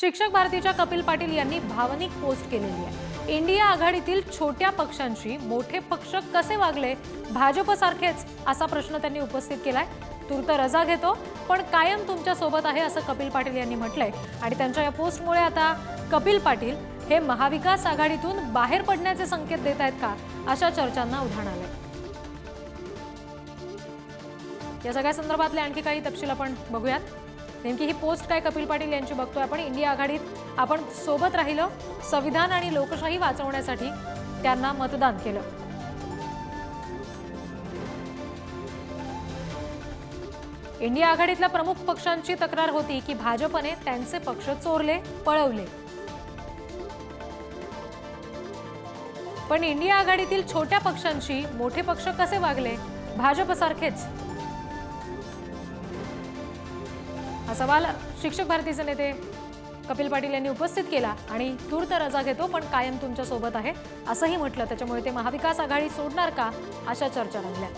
शिक्षक भारतीच्या कपिल पाटील यांनी भावनिक पोस्ट केलेली आहे. इंडिया आघाडीतील छोट्या पक्षांशी मोठे पक्ष कसे वागले? भाजपसारखेच असा प्रश्न त्यांनी उपस्थित केलाय. तूर्त रजा घेतो पण कायम तुमच्यासोबत आहे असं कपिल पाटील यांनी म्हटलंय. आणि त्यांच्या या पोस्टमुळे आता कपिल पाटील हे महाविकास आघाडीतून बाहेर पडण्याचे संकेत देत आहेत का? अशा चर्चांना उधाण आलंय. या सगळ्या संदर्भातले आणखी काही तपशील आपण बघूयात. नेमकी ही पोस्ट काय कपिल पाटील यांची बघतोय आपण. इंडिया आघाडीत आपण सोबत राहिलो. संविधान आणि लोकशाही वाचवण्यासाठी त्यांना मतदान केलं. इंडिया आघाडीतल्या प्रमुख पक्षांची तक्रार होती की भाजपने त्यांचे पक्ष चोरले पळवले. पण इंडिया आघाडीतील छोट्या पक्षांशी मोठे पक्ष कसे वागले? भाजपसारखेच हा सवाल शिक्षक भारतीचे नेते कपिल पाटील यांनी उपस्थित केला आणि तूर्त रजा घेतो पण कायम तुमच्यासोबत आहे असंही म्हटलं. त्याच्यामुळे ते महाविकास आघाडी सोडणार का अशा चर्चा रंगल्या.